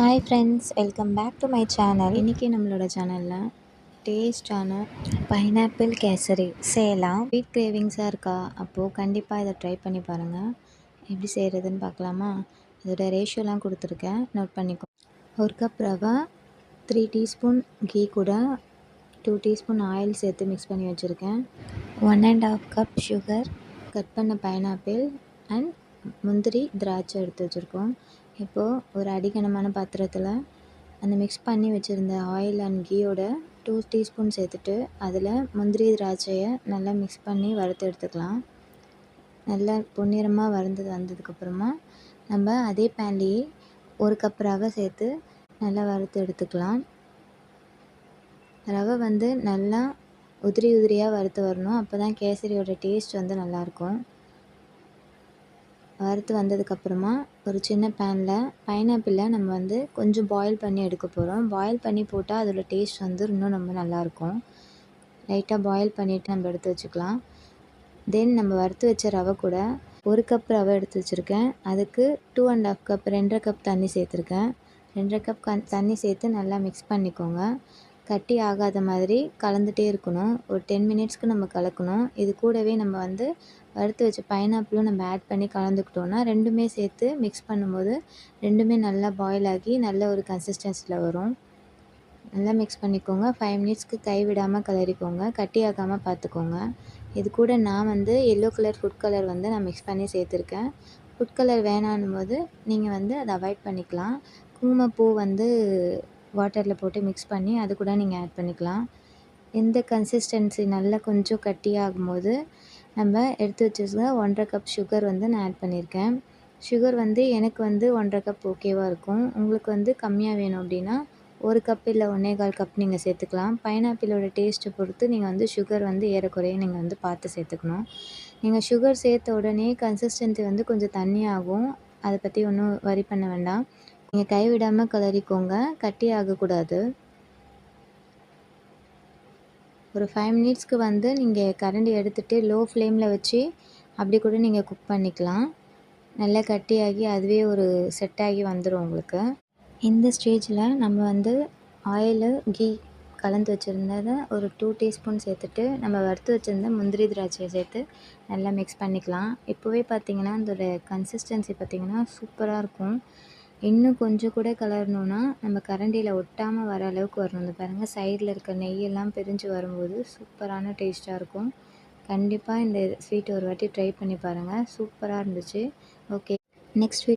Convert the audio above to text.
Hi friends welcome back to my channel இன்றைக்கி நம்மளோட சேனலில் டேஸ்டான பைனாப்பிள் கேசரி செய்யலாம். ஸ்வீட் கிரேவிங்ஸாக இருக்கா? அப்போது கண்டிப்பாக இதை ட்ரை பண்ணி பாருங்கள் எப்படி செய்கிறதுன்னு பார்க்கலாமா? இதோட ரேஷியோலாம் கொடுத்துருக்கேன். நோட் பண்ணிக்கோ. ஒரு கப் ரவை த்ரீ டீஸ்பூன் கீ கூட டூ டீஸ்பூன் ஆயில் சேர்த்து மிக்ஸ் பண்ணி வச்சுருக்கேன். One and half cup sugar cut பண்ண பைனாப்பிள் அண்ட் முந்திரி திராட்சை எடுத்து வச்சுருக்கோம். இப்போது ஒரு அடிக்கனமான பாத்திரத்தில் அந்த மிக்ஸ் பண்ணி வச்சுருந்த ஆயில் அண்ட் கீயோட டூ டீஸ்பூன் சேர்த்துட்டு அதில் முந்திரி திராட்சையை நல்லா மிக்ஸ் பண்ணி வறுத்து எடுத்துக்கலாம். நல்லா பொன்னிறமாக வறுந்து வந்ததுக்கப்புறமா நம்ம அதே பேன்லேயே ஒரு கப் ரவை சேர்த்து நல்லா வறுத்து எடுத்துக்கலாம். ரவை வந்து நல்லா உதிரி உதிரியாக வறுத்து வரணும். அப்போ தான் கேசரியோட டேஸ்ட் வந்து நல்லாயிருக்கும் வறுத்து வந்ததுக்கப்புறமா ஒரு சின்ன பேனில் பைனாப்பிளை நம்ம வந்து கொஞ்சம் பாயில் பண்ணி எடுக்க போகிறோம் பாயில் பண்ணி போட்டால் அதோடய டேஸ்ட் வந்து இன்னும் ரொம்ப நல்லாயிருக்கும் லைட்டாக பாயில் பண்ணிவிட்டு நம்ம எடுத்து வச்சுக்கலாம். தென் நம்ம வறுத்து வச்ச ரவை கூட ஒரு கப் ரவை எடுத்து வச்சுருக்கேன். அதுக்கு டூ அண்ட் ஆஃப் கப் ரெண்டரை கப் தண்ணி சேர்த்துருக்கேன். ரெண்டரை கப் கண் தண்ணி சேர்த்து நல்லா மிக்ஸ் பண்ணிக்கோங்க. கட்டி ஆகாத மாதிரி கலந்துகிட்டே இருக்கணும். ஒரு டென் மினிட்ஸ்க்கு நம்ம கலக்கணும். இது கூடவே நம்ம வந்து வறுத்து வச்ச பைனாப்பிளும் நம்ம ஆட் பண்ணி கலந்துக்கிட்டோன்னா ரெண்டுமே சேர்த்து மிக்ஸ் பண்ணும்போது ரெண்டுமே நல்லா பாயில் ஆகி நல்ல ஒரு கன்சிஸ்டன்சியில் வரும். நல்லா மிக்ஸ் பண்ணிக்கோங்க. ஃபைவ் மினிட்ஸ்க்கு கை விடாமல் கலரிக்கோங்க கட்டி ஆகாமல் பார்த்துக்கோங்க இது கூட நான் வந்து எல்லோ கலர் ஃபுட் கலர் வந்து நான் மிக்ஸ் பண்ணி சேர்த்துருக்கேன். ஃபுட் கலர் வேணான்னும் போது நீங்கள் வந்து அதை அவாய்ட் பண்ணிக்கலாம். குங்குமப்பூ வந்து வாட்டரில் போட்டு மிக்ஸ் பண்ணி அது கூட நீங்கள் ஆட் பண்ணிக்கலாம். இந்த கன்சிஸ்டன்சி நல்லா கொஞ்சம் கட்டியாகும்போது நம்ம எடுத்து வச்சுருக்க ஒன்றரை கப் சுகர் வந்து நான் ஆட் பண்ணியிருக்கேன். சுகர் வந்து எனக்கு வந்து ஒன்றரை கப் ஓகேவாக இருக்கும். உங்களுக்கு வந்து கம்மியாக வேணும் அப்படின்னா ஒரு கப் இல்லை ஒன்றே கால் கப் நீங்கள் சேர்த்துக்கலாம். பைனாப்பிளோட டேஸ்ட்டை பொறுத்து நீங்கள் வந்து சுகர் வந்து ஏறக்குறைய நீங்கள் வந்து பார்த்து சேர்த்துக்கணும். நீங்கள் சுகர் சேர்த்த உடனே கன்சிஸ்டன்சி வந்து கொஞ்சம் தண்ணி ஆகும் அதை பற்றி ஒன்றும் வரி பண்ண வேண்டாம். நீங்கள் கைவிடாமல் கிளறிக்கோங்க கட்டி ஆகக்கூடாது. ஒரு ஃபைவ் மினிட்ஸ்க்கு வந்து நீங்கள் கரண்டி எடுத்துகிட்டு லோ ஃப்ளேமில் வச்சு அப்படி கூட நீங்கள் குக் பண்ணிக்கலாம். நல்லா கட்டியாகி அதுவே ஒரு செட் ஆகி வந்துடும் உங்களுக்கு. இந்த ஸ்டேஜில் நம்ம வந்து ஆயிலு கீ கலந்து வச்சுருந்ததை ஒரு டூ டீஸ்பூன் சேர்த்துட்டு நம்ம வறுத்து வச்சுருந்த முந்திரி திராட்சையை சேர்த்து நல்லா மிக்ஸ் பண்ணிக்கலாம். இப்போவே பார்த்திங்கன்னா அதோட கன்சிஸ்டன்சி பார்த்திங்கன்னா சூப்பராக இருக்கும். இன்னும் கொஞ்சம் கூட கிளறணுன்னா நம்ம கரண்டியில் ஒட்டாமல் வர அளவுக்கு வரணும். இந்த பாருங்கள் சைடில் இருக்க நெய்யெல்லாம் பிரிஞ்சு வரும்போது சூப்பரான டேஸ்ட்டாக இருக்கும். கண்டிப்பாக இந்த ஸ்வீட் ஒரு வாட்டி ட்ரை பண்ணி பாருங்கள் சூப்பராக இருந்துச்சு. Okay next week